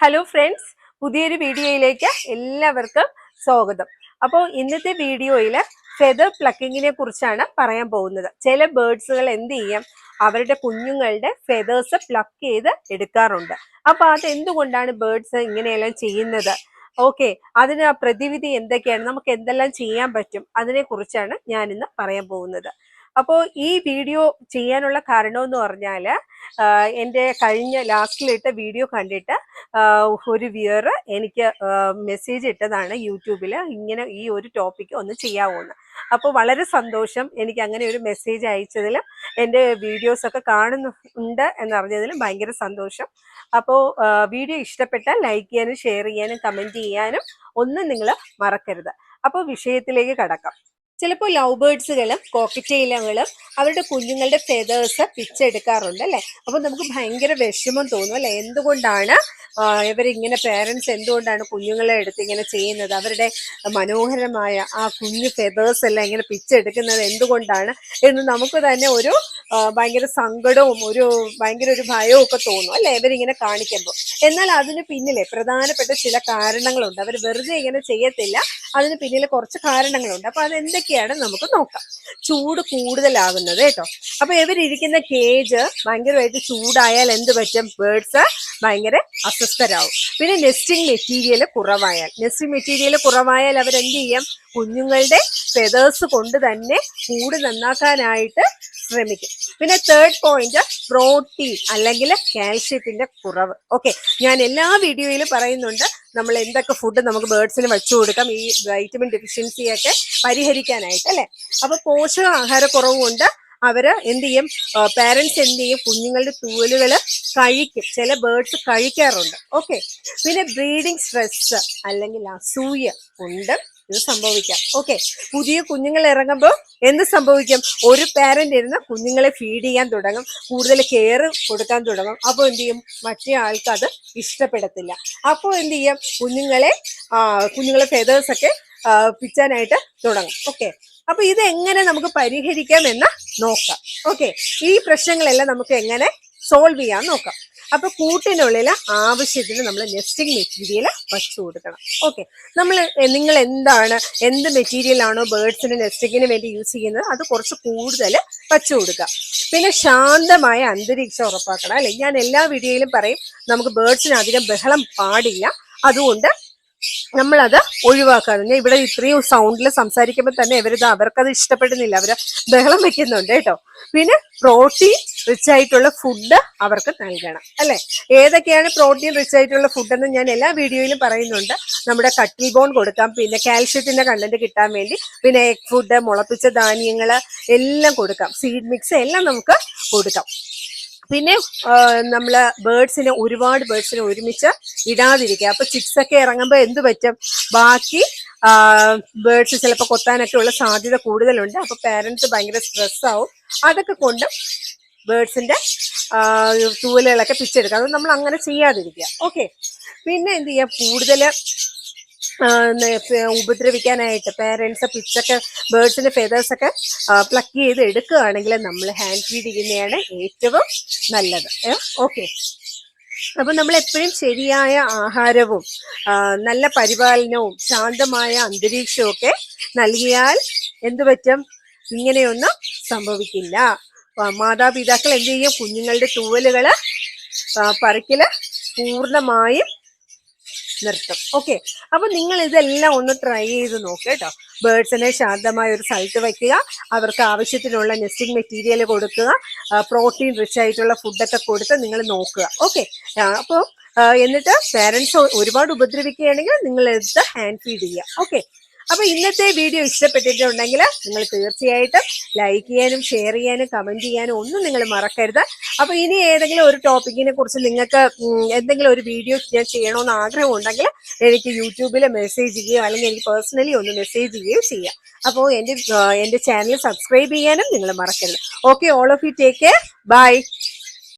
Hello friends പുതിയൊരു വീഡിയോയിലേക്ക് എല്ലാവർക്കും സ്വാഗതം. അപ്പോൾ ഇന്നത്തെ വീഡിയോയിൽ ഫെദർ പ്ലക്കിങ്ങിനെ കുറിച്ചാണ് പറയാൻ പോകുന്നത്. ചില ബേർഡ്സുകൾ എന്ത് ചെയ്യും? അവരുടെ കുഞ്ഞുങ്ങളുടെ ഫെദേഴ്സ് പ്ലക്ക് ചെയ്ത് എടുക്കാറുണ്ട്. അപ്പോൾ അത് എന്തുകൊണ്ടാണ് ബേർഡ്സ് ഇങ്ങനെയെല്ലാം ചെയ്യുന്നത്? ഓക്കെ അതിന് പ്രതിവിധി എന്തൊക്കെയാണ്? നമുക്ക് എന്തെല്ലാം ചെയ്യാൻ പറ്റും? അതിനെക്കുറിച്ചാണ് ഞാനിന്ന് പറയാൻ പോകുന്നത്. അപ്പോൾ ഈ വീഡിയോ ചെയ്യാനുള്ള കാരണം എന്ന് പറഞ്ഞാൽ എന്റെ കഴിഞ്ഞ ലാസ്റ്റിലിട്ട വീഡിയോ കണ്ടിട്ട് ഒരു വിയർ എനിക്ക് മെസ്സേജ് ഇട്ടതാണ് യൂട്യൂബിൽ ഇങ്ങനെ ഈ ഒരു ടോപ്പിക്ക് ഒന്ന് ചെയ്യാവുന്ന. അപ്പോൾ വളരെ സന്തോഷം എനിക്ക് അങ്ങനെ ഒരു മെസ്സേജ് അയച്ചതിലും എന്റെ വീഡിയോസൊക്കെ കാണുന്നുണ്ട് എന്നറിഞ്ഞതിലും ഭയങ്കര സന്തോഷം. അപ്പോൾ വീഡിയോ ഇഷ്ടപ്പെട്ടാൽ ലൈക്ക് ചെയ്യാനും ഷെയർ ചെയ്യാനും കമന്റ് ചെയ്യാനും ഒന്നും നിങ്ങൾ മറക്കരുത്. അപ്പോൾ വിഷയത്തിലേക്ക് കടക്കാം. ചിലപ്പോൾ ലവ് ബേർഡ്സുകളും കോക്കറ്റെയിലുകളും അവരുടെ കുഞ്ഞുങ്ങളുടെ ഫെതേഴ്സ് പിച്ചെടുക്കാറുണ്ട് അല്ലേ? അപ്പോൾ നമുക്ക് ഭയങ്കര വിഷമം തോന്നും അല്ലേ? എന്തുകൊണ്ടാണ് ഇവരിങ്ങനെ പേരൻസ് എന്തുകൊണ്ടാണ് കുഞ്ഞുങ്ങളെ എടുത്ത് ഇങ്ങനെ ചെയ്യുന്നത്? അവരുടെ മനോഹരമായ ആ കുഞ്ഞു ഫെതേഴ്സ് എല്ലാം ഇങ്ങനെ പിച്ചെടുക്കുന്നത് എന്തുകൊണ്ടാണ് എന്ന് നമുക്ക് തന്നെ ഒരു ഭയങ്കര സങ്കടവും ഒരു ഭയങ്കര ഒരു ഭയവും ഒക്കെ തോന്നും അല്ലെ ഇവരിങ്ങനെ കാണിക്കുമ്പോൾ എന്നാൽ അതിന് പിന്നിലെ പ്രധാനപ്പെട്ട ചില കാരണങ്ങളുണ്ട്. അവർ വെറുതെ ഇങ്ങനെ ചെയ്യത്തില്ല. അതിന് പിന്നിൽ കുറച്ച് കാരണങ്ങളുണ്ട്. അപ്പൊ അതെന്തൊക്കെയാണ് നമുക്ക് നോക്കാം. ചൂട് കൂടുതലാകുന്നത് കേട്ടോ. അപ്പൊ ഇവരിയ്ക്കുന്ന കേജ് ഭയങ്കരമായിട്ട് ചൂടായാൽ എന്ത് പറ്റും? ബേർഡ്സ് ഭയങ്കര അസ്വസ്ഥരാകും പിന്നെ നെസ്റ്റിംഗ് മെറ്റീരിയൽ കുറവായാൽ. നെസ്റ്റിംഗ് മെറ്റീരിയൽ കുറവായാൽ അവരെന്ത് ചെയ്യും? കുഞ്ഞുങ്ങളുടെ ഫെതേഴ്സ് കൊണ്ട് തന്നെ കൂട് നന്നാക്കാനായിട്ട് ശ്രമിക്കും. പിന്നെ തേർഡ് പോയിന്റ് പ്രോട്ടീൻ അല്ലെങ്കിൽ കാൽഷ്യത്തിന്റെ കുറവ്. ഓക്കെ ഞാൻ എല്ലാ വീഡിയോയിലും പറയുന്നുണ്ട് നമ്മൾ എന്തൊക്കെ ഫുഡ് നമുക്ക് ബേർഡ്സിന് വെച്ചു കൊടുക്കാം ഈ വൈറ്റമിൻ ഡെഫിഷ്യൻസിയൊക്കെ പരിഹരിക്കാനായിട്ട് അല്ലെ? അപ്പൊ പോഷകാഹാരക്കുറവ് കൊണ്ട് അവർ എന്ത് ചെയ്യും? പാരന്റ്സ് എന്ത് ചെയ്യും? കുഞ്ഞുങ്ങളുടെ തൂവലുകൾ കഴിക്കും. ചില ബേർഡ്സ് കഴിക്കാറുണ്ട്. ഓക്കെ പിന്നെ ബ്രീഡിങ് സ്ട്രെസ് അല്ലെങ്കിൽ അസൂയ കൊണ്ട് ഇത് സംഭവിക്കാം. ഓക്കെ പുതിയ കുഞ്ഞുങ്ങൾ ഇറങ്ങുമ്പോൾ എന്ത് സംഭവിക്കും? ഒരു പാരന്റ് ഇരുന്ന് കുഞ്ഞുങ്ങളെ ഫീഡ് ചെയ്യാൻ തുടങ്ങും. കൂടുതൽ കെയർ കൊടുക്കാൻ തുടങ്ങും. അപ്പോൾ എന്ത് ചെയ്യും? മറ്റേ ആൾക്ക് അത് ഇഷ്ടപ്പെടത്തില്ല. അപ്പോൾ എന്ത് ചെയ്യും? കുഞ്ഞുങ്ങളെ കുഞ്ഞുങ്ങളെ ഫെതേഴ്സ് ഒക്കെ പിച്ചാനായിട്ട് തുടങ്ങും. ഓക്കെ അപ്പൊ ഇത് എങ്ങനെ നമുക്ക് പരിഹരിക്കാം എന്ന് നോക്കാം. ഓക്കെ ഈ പ്രശ്നങ്ങളെല്ലാം നമുക്ക് എങ്ങനെ സോൾവ് ചെയ്യാൻ നോക്കാം. അപ്പൊ കൂട്ടിനുള്ളിൽ ആവശ്യത്തിന് നമ്മൾ നെസ്റ്റിംഗ് മെറ്റീരിയൽ വച്ചു കൊടുക്കണം. ഓക്കെ നമ്മൾ നിങ്ങൾ എന്താണ് എന്ത് മെറ്റീരിയൽ ആണോ ബേർഡ്സിന് നെസ്റ്റിങ്ങിന് വേണ്ടി യൂസ് ചെയ്യുന്നത് അത് കുറച്ച് കൂടുതൽ വച്ചു കൊടുക്കുക. പിന്നെ ശാന്തമായ അന്തരീക്ഷം ഉറപ്പാക്കണം. അല്ലെ ഞാൻ എല്ലാ വീഡിയോയിലും പറയും നമുക്ക് ബേർഡ്സിന് അധികം ബഹളം പാടില്ല. അതുകൊണ്ട് നമ്മളത് ഒഴിവാക്കാറ്. ഞാൻ ഇവിടെ ഇത്രയും സൗണ്ടിൽ സംസാരിക്കുമ്പോൾ തന്നെ ഇവരിത് അവർക്കത് ഇഷ്ടപ്പെടുന്നില്ല. അവർ ബഹളം വെക്കുന്നുണ്ട് കേട്ടോ. പിന്നെ പ്രോട്ടീൻ റിച്ച് ആയിട്ടുള്ള ഫുഡ് അവർക്ക് നൽകണം അല്ലേ? ഏതൊക്കെയാണ് പ്രോട്ടീൻ റിച്ച് ആയിട്ടുള്ള ഫുഡ് എന്ന് ഞാൻ എല്ലാ വീഡിയോയിലും പറയുന്നുണ്ട്. നമ്മുടെ കട്ടിൽ ബോൺ കൊടുക്കാം പിന്നെ കാൽഷ്യത്തിന്റെ കണ്ടന്റ് കിട്ടാൻ വേണ്ടി പിന്നെ എഗ് ഫുഡ് മുളപ്പിച്ച ധാന്യങ്ങൾ എല്ലാം കൊടുക്കാം. സീഡ് മിക്സ് എല്ലാം നമുക്ക് കൊടുക്കാം. പിന്നെ നമ്മൾ ബേർഡ്സിനെ ഒരുപാട് ബേർഡ്സിനെ ഒരുമിച്ച് ഇടാതിരിക്കുക. അപ്പൊ ചിക്സ് ഒക്കെ ഇറങ്ങുമ്പോൾ എന്ത് പറ്റും? ബാക്കി ബേർഡ്സ് ചിലപ്പോൾ കൊത്താനൊക്കെ ഉള്ള സാധ്യത കൂടുതലുണ്ട്. അപ്പോൾ പാരന്റ്സ് ഭയങ്കര സ്ട്രെസ് ആവും. അതൊക്കെ കൊണ്ട് ബേർഡ്സിന്റെ തൂവലുകളൊക്കെ പിച്ചെടുക്കുക. അത് നമ്മൾ അങ്ങനെ ചെയ്യാതിരിക്കുക. ഓക്കെ പിന്നെ എന്ത് ചെയ്യുക കൂടുതൽ ഉപദ്രവിക്കാനായിട്ട് പേരൻസ് പിച്ചൊക്കെ ബേർഡ്സിന്റെ ഫെതേഴ്സ് ഒക്കെ പ്ലക്ക് ചെയ്ത് എടുക്കുകയാണെങ്കിൽ നമ്മൾ ഹാൻഡ് ഫീഡ് ചെയ്യുന്നതാണ് ഏറ്റവും നല്ലത്. ഓക്കെ അപ്പൊ നമ്മൾ എപ്പോഴും ശരിയായ ആഹാരവും നല്ല പരിപാലനവും ശാന്തമായ അന്തരീക്ഷവും ഒക്കെ നൽകിയാൽ എന്തു പറ്റും? ഇങ്ങനെയൊന്നും സംഭവിക്കില്ല. മാതാപിതാക്കൾ എന്ത് ചെയ്യും? കുഞ്ഞുങ്ങളുടെ തൂവലുകൾ ആ, പറിക്കൽ പൂർണമായും നിർത്തും. ഓക്കെ അപ്പൊ നിങ്ങൾ ഇതെല്ലാം ഒന്ന് ട്രൈ ചെയ്ത് നോക്കുക കേട്ടോ. ബേർഡ്സിനെ ശാന്തമായ ഒരു സ്ഥലത്ത് വയ്ക്കുക അവർക്ക് ആവശ്യത്തിനുള്ള നെസ്റ്റിംഗ് മെറ്റീരിയൽ കൊടുക്കുക. പ്രോട്ടീൻ റിച്ച് ആയിട്ടുള്ള ഫുഡൊക്കെ കൊടുത്ത് നിങ്ങൾ നോക്കുക. ഓക്കെ അപ്പോൾ എന്നിട്ട് പേരൻസ് ഒരുപാട് ഉപദ്രവിക്കുകയാണെങ്കിൽ നിങ്ങൾ എടുത്ത് ഹാൻഡ് ഫീഡ് ചെയ്യുക. ഓക്കെ അപ്പൊ ഇന്നത്തെ വീഡിയോ ഇഷ്ടപ്പെട്ടിട്ടുണ്ടെങ്കിൽ നിങ്ങൾ തീർച്ചയായിട്ടും ലൈക്ക് ചെയ്യാനും ഷെയർ ചെയ്യാനും കമന്റ് ചെയ്യാനും ഒന്നും നിങ്ങൾ മറക്കരുത്. അപ്പൊ ഇനി ഏതെങ്കിലും ഒരു ടോപ്പിക്കിനെ കുറിച്ച് നിങ്ങൾക്ക് എന്തെങ്കിലും ഒരു വീഡിയോ ഞാൻ ചെയ്യണമെന്ന് ആഗ്രഹം ഉണ്ടെങ്കിൽ എനിക്ക് യൂട്യൂബിൽ മെസ്സേജ് ചെയ്യുകയോ അല്ലെങ്കിൽ എനിക്ക് പേഴ്സണലി ഒന്ന് മെസ്സേജ് ചെയ്യുകയോ ചെയ്യാം. അപ്പോൾ എന്റെ എന്റെ ചാനൽ സബ്സ്ക്രൈബ് ചെയ്യാനും നിങ്ങൾ മറക്കരുത്. Okay all of you take care bye